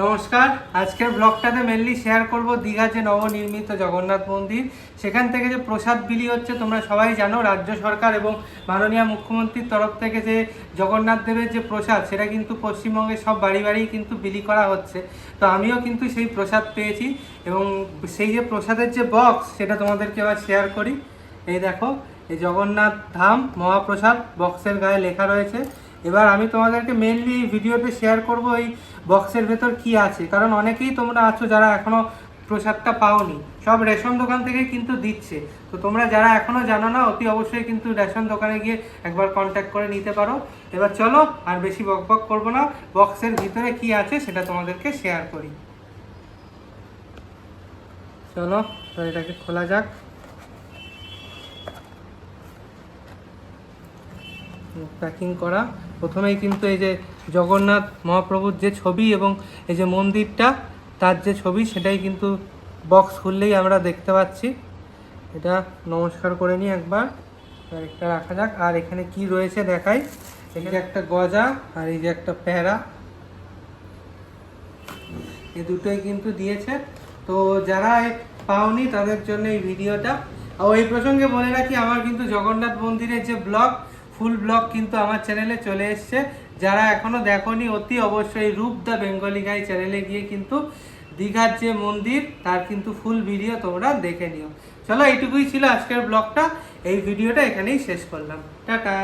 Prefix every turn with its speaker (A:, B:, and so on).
A: নমস্কার। আজকের ব্লগটাতে mainly share করব দীঘার যে নবনির্মিত জগন্নাথ মন্দির। সেখান থেকে যে প্রসাদ বিলি হচ্ছে, তোমরা সবাই জানো, রাজ্য সরকার এবং মাননীয় মুখ্যমন্ত্রীর তরফ থেকে যে জগন্নাথ দেবের যে প্রসাদ, সেটা কিন্তু পশ্চিমবঙ্গের সব বাড়ি বাড়ি কিন্তু বিলি করা হচ্ছে। তো আমিও কিন্তু সেই প্রসাদ পেয়েছি এবং সেই যে প্রসাদের যে বক্স সেটা তোমাদেরকে এবার শেয়ার করি। এই দেখো, এই জগন্নাথ ধাম মহাপ্রসাদ বক্সের গায়ে লেখা রয়েছে। এবার আমি তোমাদেরকে মেনলি ভিডিওতে শেয়ার করব এই বক্সের ভেতর কি আছে। কারণ অনেকেই তোমরা আছো যারা এখনও প্রসাদটা পাওনি। সব রেশন দোকান থেকেই কিন্তু দিচ্ছে। তো তোমরা যারা এখনও জানো না, অতি অবশ্যই কিন্তু রেশন দোকানে গিয়ে একবার কন্ট্যাক্ট করে নিতে পারো। এবার চলো, আর বেশি বক বক করব না। বক্সের ভিতরে কি আছে সেটা তোমাদেরকে শেয়ার করি। চলো এটাকে খোলা যাক। প্যাকিং করা। প্রথমেই কিন্তু এই যে জগন্নাথ, মহাপ্রভুর যে ছবি এবং এই যে মন্দিরটা, তার যে ছবি, সেটাই কিন্তু বক্স খুললেই আমরা দেখতে পাচ্ছি। এটা নমস্কার করে নিই একবার। আর একটা রাখা যাক। আর এখানে কি রয়েছে দেখাই? এখানে একটা গজা আর এই যে একটা প্যারা। এই দুটোই কিন্তু দিয়েছে। তো যারা পাওনি, তাদের জন্য এই ভিডিওটা। ও, এই প্রসঙ্গে বলে রাখি, আমার কিন্তু জগন্নাথ মন্দিরের যে ব্লগ ফুল ব্লগ কিন্তু আমার চ্যানেলে চলে এসছে। যারা এখনও দেখনি, অতি অবশ্যই রূপ দ্য বেঙ্গলি গাই চ্যানেলে গিয়ে কিন্তু দীঘার যে মন্দির, তার কিন্তু ফুল ভিডিও তোমরা দেখে নিও। চলো এইটুকুই ছিল আজকের ব্লগটা। এই ভিডিওটা এখানেই শেষ করলাম। টাটা।